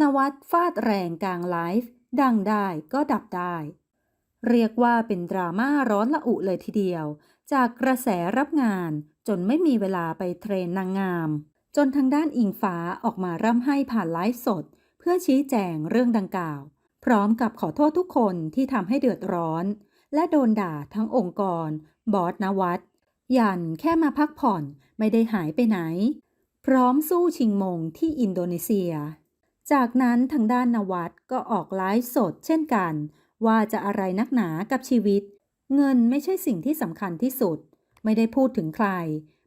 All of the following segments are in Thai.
นวัดฟาดแรงกลางไลฟ์ ดังได้ก็ดับได้ เรียกว่าเป็นดราม่าร้อนละอุเลยทีเดียว จากกระแสรับงานจนไม่มีเวลาไปเทรนนางงาม จนทางด้านอิงฟ้าออกมาร่ำไห้ผ่านไลฟ์สด เพื่อชี้แจงเรื่องดังกล่าว พร้อมกับขอโทษทุกคนที่ทำให้เดือดร้อน และโดนด่าทั้งองค์กร บอสนวัดยันแค่มาพักผ่อนไม่ได้หายไปไหน พร้อมสู้ชิงมงที่อินโดนีเซีย จากนั้นทางด้านนวัดก็ออกไลฟ์สดเช่นกัน ว่าจะอะไรนักหนากับชีวิต เงินไม่ใช่สิ่งที่สำคัญที่สุด ไม่ได้พูดถึงใคร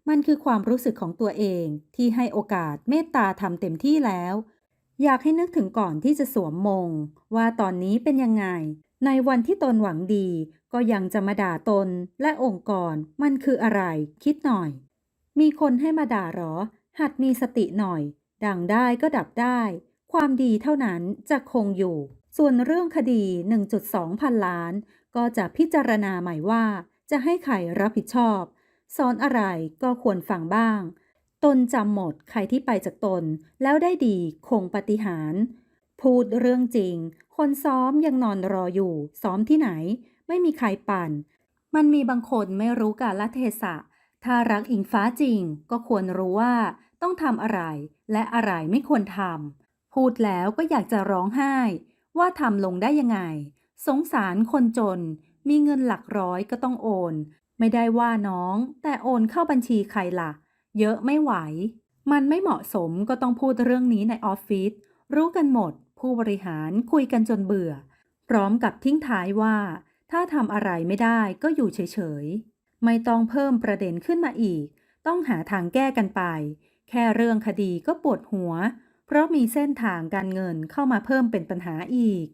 มันคือความรู้สึกของตัวเองที่ให้โอกาสเมตตาทำเต็มที่แล้ว อยากให้นึกถึงก่อนที่จะสวมมง ว่าตอนนี้เป็นยังไง ในวันที่ตนหวังดี ก็ยังจะมาด่าตนและองค์กร มันคืออะไร คิดหน่อย มีคนให้มาด่าหรอ หัดมีสติหน่อย ดังได้ก็ดับได้ ความดีเท่านั้นจะคงอยู่ ส่วนเรื่องคดี 1.2 พันล้าน ก็จะพิจารณาใหม่ว่า จะให้ใครรับผิดชอบสอนอะไรก็ควรฟังบ้าง ตนจำหมดใครที่ไปจากตน แล้วได้ดีคงปฏิหาร พูดเรื่องจริง คนซ้อมยังนอนรออยู่ ซ้อมที่ไหน ไม่มีใครปั่น มันมีบางคนไม่รู้กาลเทศะ ถ้ารักอิงฟ้าจริงก็ควรรู้ว่าต้องทำอะไร และอะไรไม่ควรทำ พูดแล้วก็อยากจะร้องไห้ ว่าทำลงได้ยังไง สงสารคนจน มีเงินหลักร้อยก็ต้องโอน ไม่ได้ว่าน้อง แต่โอนเข้าบัญชีใครล่ะ เยอะไม่ไหว มันไม่เหมาะสมก็ต้องพูดเรื่องนี้ในออฟฟิศรู้กันหมด ผู้บริหารคุยกันจนเบื่อ พร้อมกับทิ้งท้ายว่า ถ้าทำอะไรไม่ได้ก็อยู่เฉยๆ ไม่ต้องเพิ่มประเด็นขึ้นมาอีก ต้องหาทางแก้กันไป แค่เรื่องคดีก็ปวดหัว เพราะมีเส้นทางการเงินเข้ามาเพิ่มเป็นปัญหาอีก